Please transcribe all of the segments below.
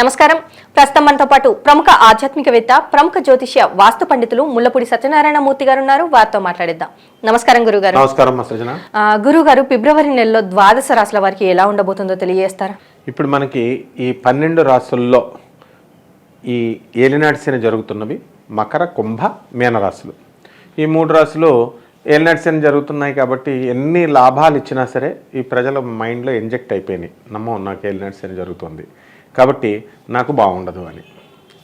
నమస్కారం. ప్రస్తుతం మనతో పాటు ప్రముఖ ఆధ్యాత్మికవేత్త ప్రముఖ జ్యోతిష్య వాస్తు పండితులు ముల్లపూడి సత్యనారాయణ మూర్తి గారు ఉన్నారు వారితో మాట్లాడిద్దాం. నమస్కారం గురుగారు. నమస్కారం గురుగారు ఫిబ్రవరి నెలలో ద్వాదశ రాశుల వారికి ఎలా ఉండబోతుందో తెలియజేస్తారా? ఇప్పుడు మనకి ఈ పన్నెండు రాసుల్లో ఈ ఏలినాటి శని జరుగుతున్నవి మకర కుంభ మీన రాశులు. ఈ మూడు రాశులు ఏలినాటి శని జరుగుతున్నాయి కాబట్టి ఎన్ని లాభాలు ఇచ్చినా సరే ఈ ప్రజల మైండ్లో ఇంజెక్ట్ అయిపోయినాయి. నమ్మో నాకు ఏలినాటి శని జరుగుతుంది. కాబట్టి నాకు బాగుండదు అని.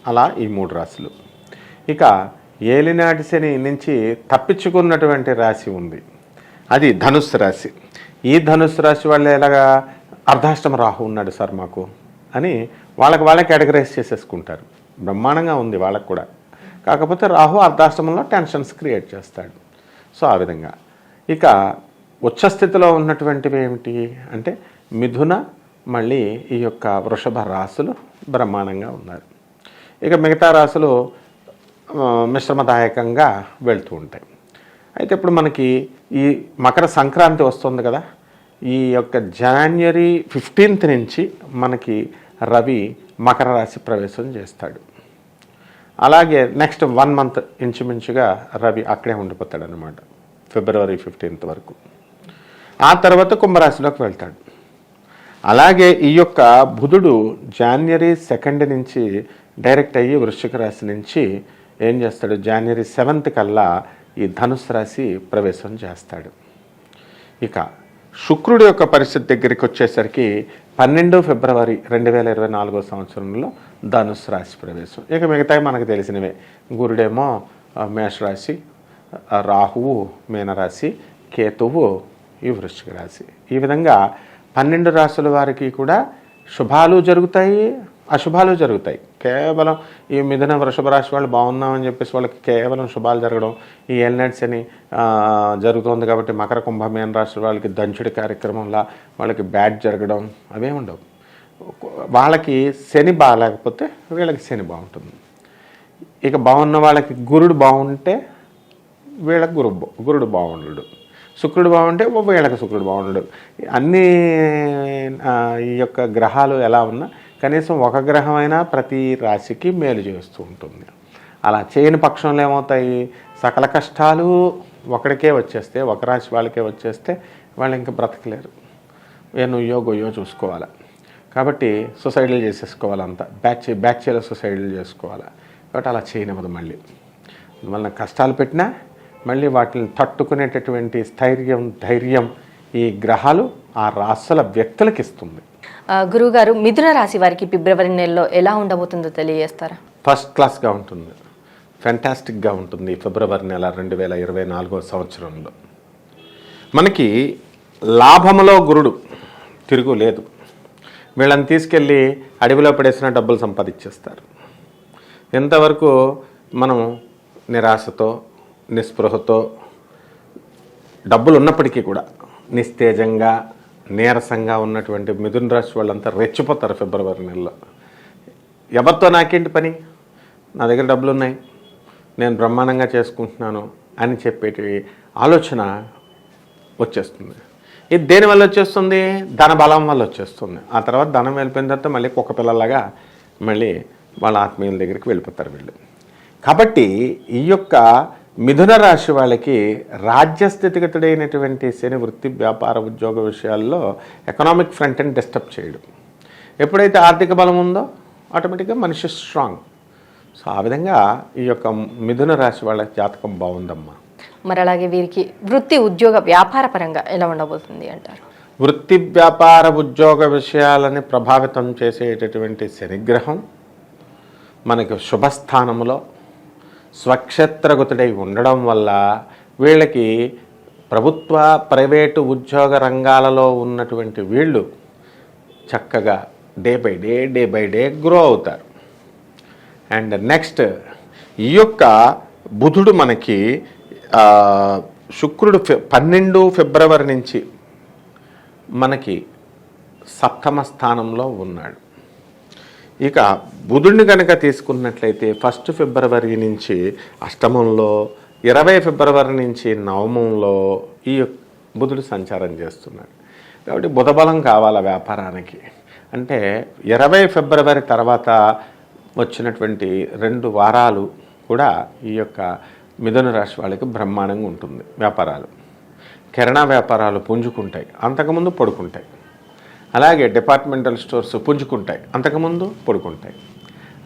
అలా ఈ మూడు రాశులు. ఇక ఏలినాటి శని నుంచి తప్పించుకున్నటువంటి రాశి ఉంది. అది ధనుస్సు రాశి. ఈ ధనుస్సు రాశి వాళ్ళు ఎలాగా అర్ధాష్టమ రాహు ఉన్నాడు సార్ మాకు అని వాళ్ళకి వాళ్ళే కేటగరైజ్ చేసేసుకుంటారు. బ్రహ్మాండంగా ఉంది వాళ్ళకు కూడా. కాకపోతే రాహు అర్ధాష్టమంలో టెన్షన్స్ క్రియేట్ చేస్తాడు. సో ఆ విధంగా. ఇక ఉచ్చస్థితిలో ఉన్నటువంటివి ఏమిటి? అంటే మిథున మళ్ళీ ఈ యొక్క వృషభ రాశులు బ్రహ్మాండంగా ఉన్నారు. ఇక మిగతా రాశులు మిశ్రమదాయకంగా వెళ్తూ ఉంటాయి. అయితే ఇప్పుడు మనకి ఈ మకర సంక్రాంతి వస్తుంది కదా ఈ యొక్క జనవరి ఫిఫ్టీన్త్ నుంచి మనకి రవి మకర రాశి ప్రవేశం చేస్తాడు. అలాగే నెక్స్ట్ వన్ మంత్ ఇంచుమించుగా రవి అక్కడే ఉండిపోతాడు అనమాట ఫిబ్రవరి ఫిఫ్టీన్త్ వరకు. ఆ తర్వాత కుంభరాశిలోకి వెళ్తాడు. అలాగే ఈ యొక్క బుధుడు జాన్వరి సెకండ్ నుంచి డైరెక్ట్ అయ్యి వృశ్చిక రాశి నుంచి ఏం చేస్తాడు? జాన్వరి సెవెంత్ కల్లా ఈ ధనుసు రాశి ప్రవేశం చేస్తాడు. ఇక శుక్రుడి యొక్క పరిస్థితి దగ్గరికి వచ్చేసరికి పన్నెండు ఫిబ్రవరి రెండు వేల ఇరవై నాలుగో సంవత్సరంలో ధనుసు రాశి ప్రవేశం. ఇక మిగతాయి మనకు తెలిసినవే. గురుడేమో మేషరాశి రాహువు మీనరాశి కేతువు ఈ వృశ్చిక రాశి. ఈ విధంగా పన్నెండు రాసుల వారికి కూడా శుభాలు జరుగుతాయి అశుభాలు జరుగుతాయి. కేవలం ఈ మిథున వృషభ రాశి వాళ్ళు బాగున్నామని చెప్పేసి వాళ్ళకి కేవలం శుభాలు జరగడం ఈ ఎల్నెట్స్ అని జరుగుతుంది కాబట్టి మకర కుంభమేన రాశి వాళ్ళకి దంచుడి కార్యక్రమంలా వాళ్ళకి బ్యాడ్ జరగడం అవే ఉండవు. వాళ్ళకి శని బాగాలేకపోతే వీళ్ళకి శని బాగుంటుంది. ఇక బాగున్న వాళ్ళకి గురుడు బాగుంటే వీళ్ళకి గురు గురుడు బాగుండడు. శుక్రుడు బాగుంటే వీళ్ళకి శుక్రుడు బాగుండడు అన్ని ఈ యొక్క గ్రహాలు ఎలా ఉన్నా కనీసం ఒక గ్రహమైనా ప్రతి రాశికి మేలు చేస్తూ ఉంటుంది. అలా చేయని పక్షంలో ఏమవుతాయి? సకల కష్టాలు ఒకడికే వచ్చేస్తే ఒక రాశి వాళ్ళకే వచ్చేస్తే వాళ్ళు ఇంకా బ్రతకలేరు. నేను నువ్వో గొయ్యో చూసుకోవాలి. కాబట్టి సొసైడీలు చేసేసుకోవాలంతా బ్యాచ్ బ్యాచ్లో సొసైడీలు చేసుకోవాలి. కాబట్టి అలా చేయనివ్వదు మళ్ళీ. అందువలన కష్టాలు పెట్టినా మళ్ళీ వాటిని తట్టుకునేటటువంటి స్థైర్యం ధైర్యం ఈ గ్రహాలు ఆ రాసుల వ్యక్తులకు ఇస్తుంది. గురుగారు మిథున రాశి వారికి ఫిబ్రవరి నెలలో ఎలా ఉండబోతుందో తెలియజేస్తారా? ఫస్ట్ క్లాస్గా ఉంటుంది. ఫెంటాస్టిక్గా ఉంటుంది ఫిబ్రవరి నెల రెండు వేల ఇరవై నాలుగో సంవత్సరంలో. మనకి లాభములో గురుడు తిరుగు లేదు. వీళ్ళని తీసుకెళ్ళి అడవిలో పడేసిన డబ్బులు సంపాదించేస్తారు. ఎంతవరకు మనం నిరాశతో నిస్పృహతో డబ్బులు ఉన్నప్పటికీ కూడా నిస్తేజంగా నీరసంగా ఉన్నటువంటి మిథున్ రాశి వాళ్ళంతా రెచ్చిపోతారు ఫిబ్రవరి నెలలో. ఎవరితో నాకేంటి పని? నా దగ్గర డబ్బులు ఉన్నాయి నేను బ్రహ్మాండంగా చేసుకుంటున్నాను అని చెప్పేటి ఆలోచన వచ్చేస్తుంది. ఇది దేని వల్ల వచ్చేస్తుంది? ధన బలం వల్ల వచ్చేస్తుంది. ఆ తర్వాత ధనం వెళ్ళిపోయిన తర్వాత మళ్ళీ కుక్క పిల్లలాగా మళ్ళీ వాళ్ళ ఆత్మీయుల దగ్గరికి వెళ్ళిపోతారు వీళ్ళు. కాబట్టి ఈ యొక్క మిథున రాశి వాళ్ళకి రాజ్యస్థితిగతుడైనటువంటి శని వృత్తి వ్యాపార ఉద్యోగ విషయాల్లో ఎకనామిక్ ఫ్రంట్ అండ్ డిస్టర్బ్ చేయడం. ఎప్పుడైతే ఆర్థిక బలం ఉందో ఆటోమేటిక్గా మనిషి స్ట్రాంగ్ సో ఆ విధంగా ఈ యొక్క మిథున రాశి వాళ్ళ జాతకం బాగుందమ్మా. మరి అలాగే వీరికి వృత్తి ఉద్యోగ వ్యాపార పరంగా ఎలా ఉండబోతుంది అంటారు? వృత్తి వ్యాపార ఉద్యోగ విషయాలని ప్రభావితం చేసేటటువంటి శనిగ్రహం మనకి శుభస్థానంలో స్వక్షేత్రగతుడై ఉండడం వల్ల వీళ్ళకి ప్రభుత్వ ప్రైవేటు ఉద్యోగ రంగాలలో ఉన్నటువంటి వీళ్ళు చక్కగా day by day day by day grow అవుతారు. అండ్ నెక్స్ట్ ఈ యొక్క బుధుడు మనకి శుక్రుడు పన్నెండు ఫిబ్రవరి నుంచి మనకి సప్తమ స్థానంలో ఉన్నాడు. ఇక బుధుడిని కనుక తీసుకున్నట్లయితే ఫస్ట్ ఫిబ్రవరి నుంచి అష్టమంలో ఇరవై ఫిబ్రవరి నుంచి నవమంలో ఈ యొక్క బుధుడు సంచారం చేస్తున్నాడు. కాబట్టి బుధబలం కావాల వ్యాపారానికి? అంటే ఇరవై ఫిబ్రవరి తర్వాత వచ్చినటువంటి రెండు వారాలు కూడా ఈ యొక్క మిథున రాశి వాళ్ళకి బ్రహ్మాండంగా ఉంటుంది వ్యాపారాలు. కిరణా వ్యాపారాలు పుంజుకుంటాయి. అంతకుముందు పడుకుంటాయి. అలాగే డిపార్ట్మెంటల్ స్టోర్స్ పుంజుకుంటాయి అంతకుముందు పడుకుంటాయి.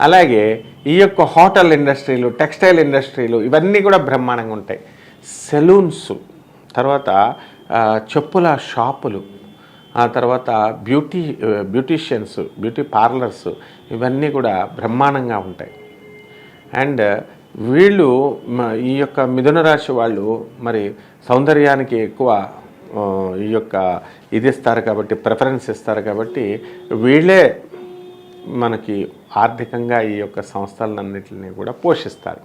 అలాగే ఈ యొక్క హోటల్ ఇండస్ట్రీలు టెక్స్టైల్ ఇండస్ట్రీలు ఇవన్నీ కూడా బ్రహ్మాండంగా ఉంటాయి. సెలూన్స్ తర్వాత చెప్పుల షాపులు ఆ తర్వాత బ్యూటీ బ్యూటీషియన్స్ బ్యూటీ పార్లర్స్ ఇవన్నీ కూడా బ్రహ్మాండంగా ఉంటాయి. అండ్ వీళ్ళు ఈ యొక్క మిథున రాశి వాళ్ళు మరి సౌందర్యానికి ఎక్కువ ఈ యొక్క ఇది ఇస్తారు కాబట్టి ప్రిఫరెన్స్ ఇస్తారు కాబట్టి వీళ్ళే మనకి ఆర్థికంగా ఈ యొక్క సంస్థలన్నింటినీ కూడా పోషిస్తారు.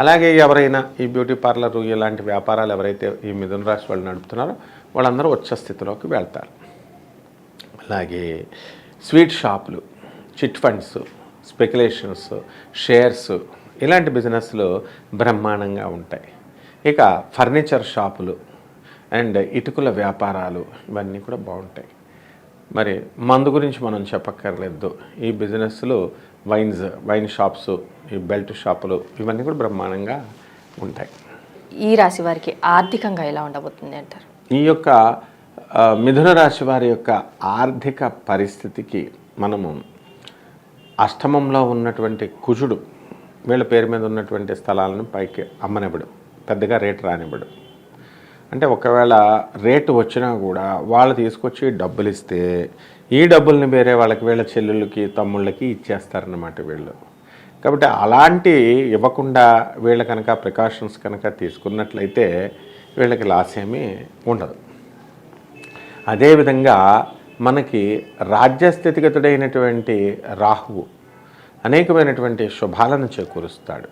అలాగే ఎవరైనా ఈ బ్యూటీ పార్లర్ ఇలాంటి వ్యాపారాలు ఎవరైతే ఈ మిథున రాశి వాళ్ళు నడుపుతున్నారో వాళ్ళందరూ ఉచ్చ స్థితిలోకి వెళ్తారు. అలాగే స్వీట్ షాపులు చిట్ ఫండ్స్ స్పెక్యులేషన్స్ షేర్స్ ఇలాంటి బిజినెస్లు బ్రహ్మాండంగా ఉంటాయి. ఇక ఫర్నిచర్ షాపులు అండ్ ఇటుకల వ్యాపారాలు ఇవన్నీ కూడా బాగుంటాయి. మరి మందు గురించి మనం చెప్పక్కర్లేదు. ఈ బిజినెస్లు వైన్స్ వైన్ షాప్స్ ఈ బెల్ట్ షాపులు ఇవన్నీ కూడా బ్రహ్మాండంగా ఉంటాయి. ఈ రాశి వారికి ఆర్థికంగా ఎలా ఉండబోతుంది అంటారు? ఈ యొక్క మిథున రాశి వారి యొక్క ఆర్థిక పరిస్థితికి మనము అష్టమంలో ఉన్నటువంటి కుజుడు వీళ్ళ పేరు మీద ఉన్నటువంటి స్థలాలను పైకి అమ్మనివ్వడు. పెద్దగా రేటు రానివ్వడు. అంటే ఒకవేళ రేటు వచ్చినా కూడా వాళ్ళు తీసుకొచ్చి డబ్బులు ఇస్తే ఈ డబ్బుల్ని వేరే వాళ్ళకి వీళ్ళ చెల్లెళ్ళకి తమ్ముళ్ళకి ఇచ్చేస్తారన్నమాట వీళ్ళు. కాబట్టి అలాంటి ఇవ్వకుండా వీళ్ళ కనుక ప్రికాషన్స్ కనుక తీసుకున్నట్లయితే వీళ్ళకి లాస్ ఏమీ ఉండదు. అదేవిధంగా మనకి రాజ్యస్థితిగతుడైనటువంటి రాహువు అనేకమైనటువంటి శుభాలను చేకూరుస్తాడు.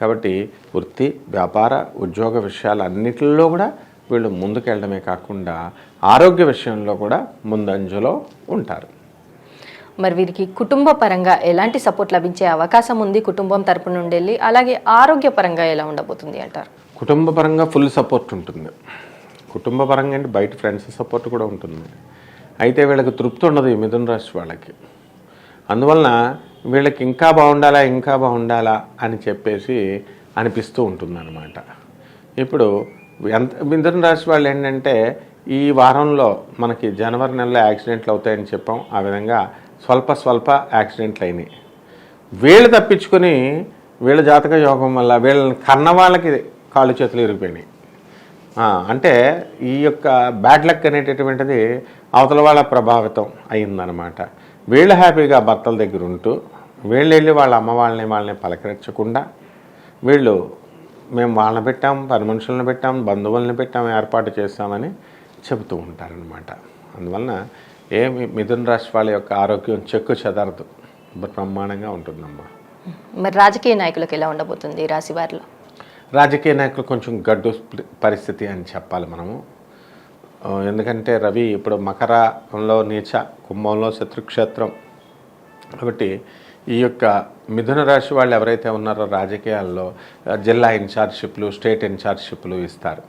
కాబట్టి వృత్తి వ్యాపార ఉద్యోగ విషయాలన్నిటిలో కూడా వీళ్ళు ముందుకెళ్ళడమే కాకుండా ఆరోగ్య విషయంలో కూడా ముందంజలో ఉంటారు. మరి వీరికి కుటుంబ పరంగా ఎలాంటి సపోర్ట్ లభించే అవకాశం ఉంది కుటుంబం తరపు నుండి వెళ్ళి? అలాగే ఆరోగ్య పరంగా ఎలా ఉండబోతుంది అంటారు? కుటుంబ పరంగా ఫుల్ సపోర్ట్ ఉంటుంది. కుటుంబ పరంగా అంటే బయట ఫ్రెండ్స్ సపోర్ట్ కూడా ఉంటుంది. అయితే వీళ్ళకి తృప్తి ఉండదు మిథున రాశి వాళ్ళకి. అందువలన వీళ్ళకి ఇంకా బాగుండాలా ఇంకా బాగుండాలా అని చెప్పేసి అనిపిస్తూ ఉంటుందన్నమాట. ఇప్పుడు ఎంత మిథున రాశి వాళ్ళు ఏంటంటే ఈ వారంలో మనకి జనవరి నెలలో యాక్సిడెంట్లు అవుతాయని చెప్పాం. ఆ విధంగా స్వల్ప స్వల్ప యాక్సిడెంట్లు అయినాయి. వీళ్ళు తప్పించుకొని వీళ్ళ జాతక యోగం వల్ల వీళ్ళని కన్న వాళ్ళకి కాళ్ళు చేతులు ఇరిగిపోయినాయి. అంటే ఈ యొక్క బ్యాడ్ లక్ అనేటటువంటిది అవతల వాళ్ళ ప్రభావితం అయిందనమాట వీళ్ళు హ్యాపీగా భర్తల దగ్గర ఉంటూ వీళ్ళు వెళ్ళి వాళ్ళ అమ్మ వాళ్ళని వాళ్ళని పలకరించకుండా వీళ్ళు మేము వాళ్ళని పెట్టాం పని మనుషులను పెట్టాం బంధువుల్ని పెట్టాం ఏర్పాటు చేస్తామని చెబుతూ ఉంటారనమాట అందువలన ఏ మిథున రాశి వాళ్ళ యొక్క ఆరోగ్యం చెక్కు చెదరదు. బ్రహ్మాండంగా ఉంటుందమ్మా. మరి రాజకీయ నాయకులకు ఎలా ఉండబోతుంది ఈ రాశి వారిలో? రాజకీయ నాయకులు కొంచెం గడ్డు పరిస్థితి అని చెప్పాలి మనము. ఎందుకంటే రవి ఇప్పుడు మకరంలో నీచ కుంభంలో శత్రుక్షేత్రం. కాబట్టి ఈ యొక్క మిథున రాశి వాళ్ళు ఎవరైతే ఉన్నారో రాజకీయాల్లో జిల్లా ఇన్ఛార్జ్షిప్లు స్టేట్ ఇన్ఛార్జ్షిప్లు ఇస్తారు.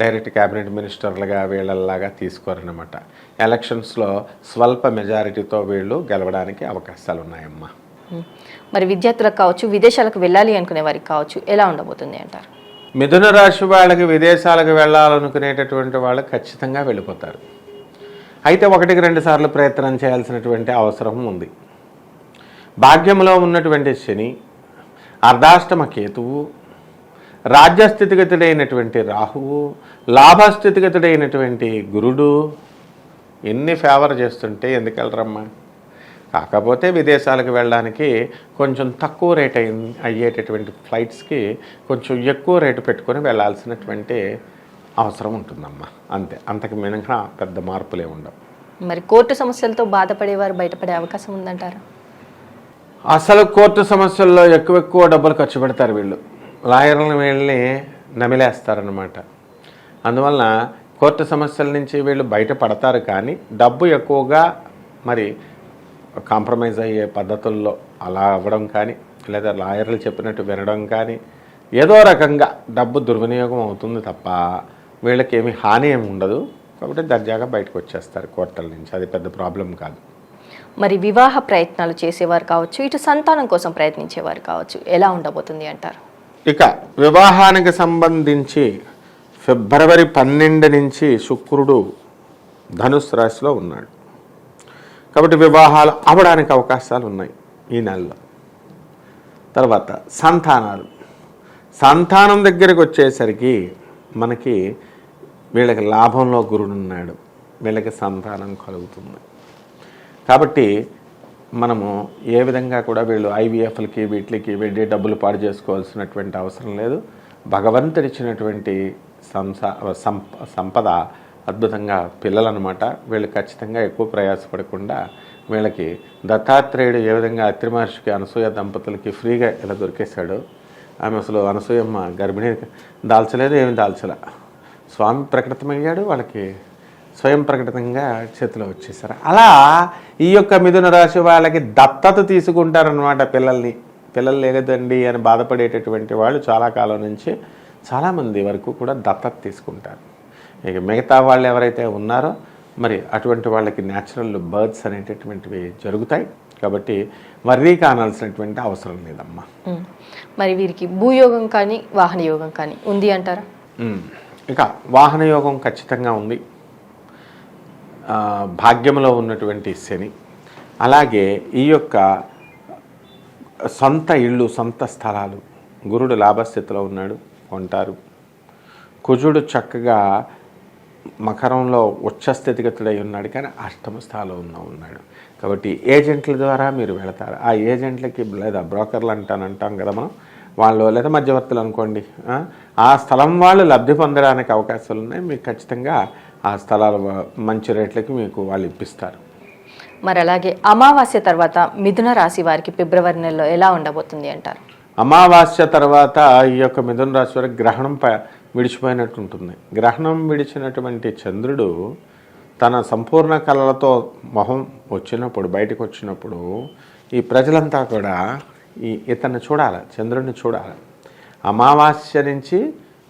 డైరెక్ట్ క్యాబినెట్ మినిస్టర్లుగా వీళ్ళలాగా తీసుకోరనమాట ఎలక్షన్స్లో స్వల్ప మెజారిటీతో వీళ్ళు గెలవడానికి అవకాశాలు ఉన్నాయమ్మా మరి విద్యార్థులకు కావచ్చు విదేశాలకు వెళ్ళాలి అనుకునే వారికి కావచ్చు ఎలా ఉండబోతుంది అంటారు? మిథున రాశి వాళ్ళకి విదేశాలకు వెళ్ళాలనుకునేటటువంటి వాళ్ళు ఖచ్చితంగా వెళ్ళిపోతారు. అయితే ఒకటికి రెండు సార్లు ప్రయత్నం చేయాల్సినటువంటి అవసరం ఉంది. భాగ్యంలో ఉన్నటువంటి శని అర్ధాష్టమ కేతువు రాజ్యస్థితిగతుడైనటువంటి రాహువు లాభస్థితిగతుడైనటువంటి గురుడు ఎన్ని ఫేవర్ చేస్తుంటే ఎందుకెళ్ళరమ్మా కాకపోతే విదేశాలకు వెళ్ళడానికి కొంచెం తక్కువ రేట్ అయి అయ్యేటటువంటి ఫ్లైట్స్కి కొంచెం ఎక్కువ రేటు పెట్టుకొని వెళ్ళాల్సినటువంటి అవసరం ఉంటుందమ్మా. అంతే. అంతకు మినహా పెద్ద మార్పులే ఉండవు. మరి కోర్టు సమస్యలతో బాధపడేవారు బయటపడే అవకాశం ఉందంటారా? అసలు కోర్టు సమస్యల్లో ఎక్కువ ఎక్కువ డబ్బులు ఖర్చు పెడతారు వీళ్ళు. లాయర్లను వీళ్ళని నమిలేస్తారనమాట అందువలన కోర్టు సమస్యల నుంచి వీళ్ళు బయటపడతారు కానీ డబ్బు ఎక్కువగా మరి కాంప్రమైజ్ అయ్యే పద్ధతుల్లో అలా అవ్వడం కానీ లేదా లాయర్లు చెప్పినట్టు వినడం కానీ ఏదో రకంగా డబ్బు దుర్వినియోగం అవుతుంది తప్ప వీళ్ళకి ఏమి హాని ఏమి ఉండదు. కాబట్టి దర్జాగా బయటకు వచ్చేస్తారు కోర్టుల నుంచి. అది పెద్ద ప్రాబ్లం కాదు. మరి వివాహ ప్రయత్నాలు చేసేవారు కావచ్చు ఇటు సంతానం కోసం ప్రయత్నించేవారు కావచ్చు ఎలా ఉండబోతుంది అంటారు? ఇక వివాహానికి సంబంధించి ఫిబ్రవరి పన్నెండు నుంచి శుక్రుడు ధనుసు రాశిలో ఉన్నాడు. కాబట్టి వివాహాలు అవడానికి అవకాశాలు ఉన్నాయి ఈ నెలలో. తర్వాత సంతానాలు. సంతానం దగ్గరికి వచ్చేసరికి మనకి వీళ్ళకి లాభంలో గురుడున్నాడు వీళ్ళకి సంతానం కలుగుతుంది. కాబట్టి మనము ఏ విధంగా కూడా వీళ్ళు ఐవీఎఫ్లకి వీటికి వెళ్ళి డబ్బులు పాడు చేసుకోవాల్సినటువంటి అవసరం లేదు. భగవంతుడిచ్చినటువంటి సంసా సంపద అద్భుతంగా పిల్లలన్నమాట. వీళ్ళు ఖచ్చితంగా ఎక్కువ ప్రయాసపడకుండా వీళ్ళకి దత్తాత్రేయుడు ఏ విధంగా అత్రి మహర్షికి అనసూయ దంపతులకి ఫ్రీగా ఇలా దొరికేశాడు ఆమె అసలు అనసూయమ్మ గర్భిణి దాల్చలేదు ఏమి దాల్చల. స్వామి ప్రకటితమయ్యాడు వాళ్ళకి స్వయం ప్రకటితంగా చేతిలో వచ్చేసారు అలా ఈ యొక్క మిథున రాశి వాళ్ళకి దత్తత తీసుకుంటారనమాట పిల్లల్ని. పిల్లలు లేదండి అని బాధపడేటటువంటి వాళ్ళు చాలా కాలం నుంచి చాలామంది వరకు కూడా దత్తత తీసుకుంటారు. ఇక మిగతా వాళ్ళు ఎవరైతే ఉన్నారో మరి అటువంటి వాళ్ళకి న్యాచురల్ బర్త్స్ అనేటటువంటివి జరుగుతాయి. కాబట్టి వర్రీ కానాల్సినటువంటి అవసరం లేదమ్మా. మరి వీరికి భూయోగం కానీ వాహన యోగం కానీ ఉంది అంటారా. ఇక వాహన యోగం ఖచ్చితంగా ఉంది. భాగ్యంలో ఉన్నటువంటి శని. అలాగే ఈ యొక్క సొంత ఇళ్ళు సొంత స్థలాలు. గురుడు లాభస్థితిలో ఉన్నాడు కొంటారు కుజుడు చక్కగా మకరంలో ఉచ్చ స్థితిగతుడై ఉన్నాడు కానీ అష్టమ స్థానంలో ఉన్న ఉన్నాడు. కాబట్టి ఏజెంట్ల ద్వారా మీరు వెళతారు. ఆ ఏజెంట్లకి లేదా బ్రోకర్లు అంటాను అంటాం కదా మనం. వాళ్ళు లేదా మధ్యవర్తులు అనుకోండి ఆ, స్థలం వాళ్ళు లబ్ధి పొందడానికి అవకాశాలు ఉన్నాయి. మీకు ఖచ్చితంగా ఆ స్థలాలు మంచి రేట్లకి మీకు వాళ్ళు ఇప్పిస్తారు. మరి అలాగే అమావాస్య తర్వాత మిథున రాశి వారికి ఫిబ్రవరి నెలలో ఎలా ఉండబోతుంది అంటారు? అమావాస్య తర్వాత ఈ యొక్క మిథున రాశి వారికి గ్రహణం ప విడిచిపోయినట్టు ఉంటుంది గ్రహణం విడిచినటువంటి చంద్రుడు తన సంపూర్ణ కళలతో మొహం వచ్చినప్పుడు బయటకు వచ్చినప్పుడు ఈ ప్రజలంతా కూడా ఈ ఇతన్ని చూడాలి చంద్రుడిని చూడాలి. అమావాస్య నుంచి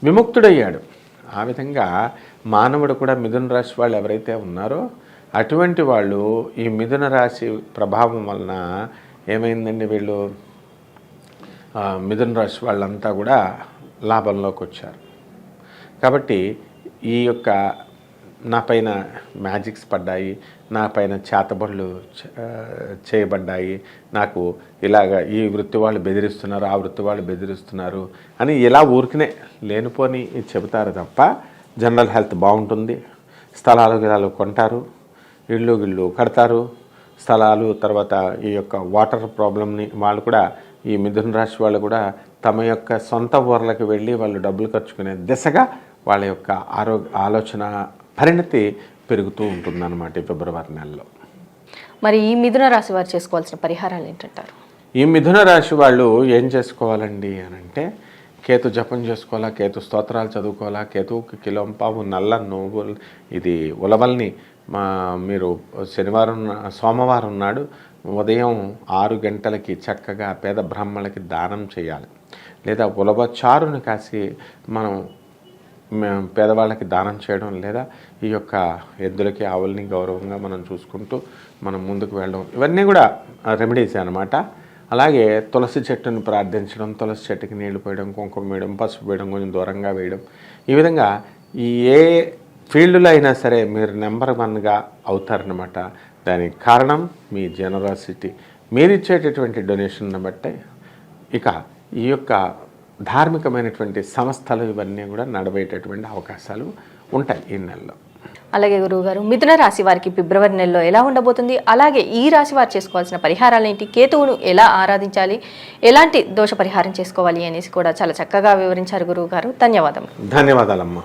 విముక్తుడయ్యాడు. ఆ విధంగా మానవుడు కూడా మిథున రాశి వాళ్ళు ఎవరైతే ఉన్నారో అటువంటి వాళ్ళు ఈ మిథున రాశి ప్రభావం వలన ఏమైందండి వీళ్ళు? మిథున రాశి వాళ్ళంతా కూడా లాభంలోకి వచ్చారు. కాబట్టి ఈ యొక్క నా పైన మ్యాజిక్స్ పడ్డాయి నా పైన చేతబడులు చేయబడ్డాయి నాకు ఇలాగ ఈ వృత్తి వాళ్ళు బెదిరిస్తున్నారు ఆ వృత్తి వాళ్ళు బెదిరిస్తున్నారు అని ఇలా ఊరికనే లేనిపోని చెబుతారు తప్ప జనరల్ హెల్త్ బాగుంటుంది. స్థలాలు గిలాలు కొంటారు ఇళ్ళు గిళ్ళు కడతారు. స్థలాలు తర్వాత ఈ యొక్క వాటర్ ప్రాబ్లమ్ని వాళ్ళు కూడా ఈ మిథున రాశి వాళ్ళు కూడా తమ యొక్క సొంత ఊర్లకు వెళ్ళి వాళ్ళు డబ్బులు ఖర్చుకునే దిశగా వాళ్ళ యొక్క ఆరోగ్య ఆలోచన పరిణతి పెరుగుతూ ఉంటుందన్నమాట ఈ ఫిబ్రవరి నెలలో. మరి ఈ మిథున రాశి వారు చేసుకోవాల్సిన పరిహారాలు ఏంటంటారు? ఈ మిథున రాశి వాళ్ళు ఏం చేసుకోవాలండి అని అంటే కేతు జపం చేసుకోవాలా కేతు స్తోత్రాలు చదువుకోవాలా కేతువుకి కిలోంపావు నల్ల నువ్వులు ఇది ఉలవల్ని మా మీరు శనివారం సోమవారం నాడు ఉదయం ఆరు గంటలకి చక్కగా పేద బ్రాహ్మణులకి దానం చేయాలి. లేదా ఉలవ చారుని కాసి మనం పేదవాళ్ళకి దానం చేయడం లేదా ఈ యొక్క ఎద్దులకి ఆవుల్ని గౌరవంగా మనం చూసుకుంటూ మనం ముందుకు వెళ్ళడం. ఇవన్నీ కూడా రెమెడీస్ అనమాట అలాగే తులసి చెట్టును ప్రార్థించడం తులసి చెట్టుకి నీళ్ళు పోయడం కుంకుమ వేయడం పసుపు వేయడం కొంచెం దూరంగా వేయడం. ఈ విధంగా ఈ ఏ ఫీల్డ్లో అయినా సరే మీరు నెంబర్ వన్గా అవుతారనమాట దానికి కారణం మీ జనరాసిటీ. మీరు ఇచ్చేటటువంటి డొనేషన్ బట్టే ఇక ఈ యొక్క ధార్మికమైనటువంటి సంస్థలు ఇవన్నీ కూడా నడవేటటువంటి అవకాశాలు ఉంటాయి ఈ నెలలో. అలాగే గురువు గారు మిథున రాశి వారికి ఫిబ్రవరి నెలలో ఎలా ఉండబోతుంది? అలాగే ఈ రాశి వారు చేసుకోవాల్సిన పరిహారాలు ఏంటి కేతువును ఎలా ఆరాధించాలి? ఎలాంటి దోష పరిహారం చేసుకోవాలి అనేసి కూడా చాలా చక్కగా వివరించారు గురువు గారు ధన్యవాదం ధన్యవాదాలమ్మా.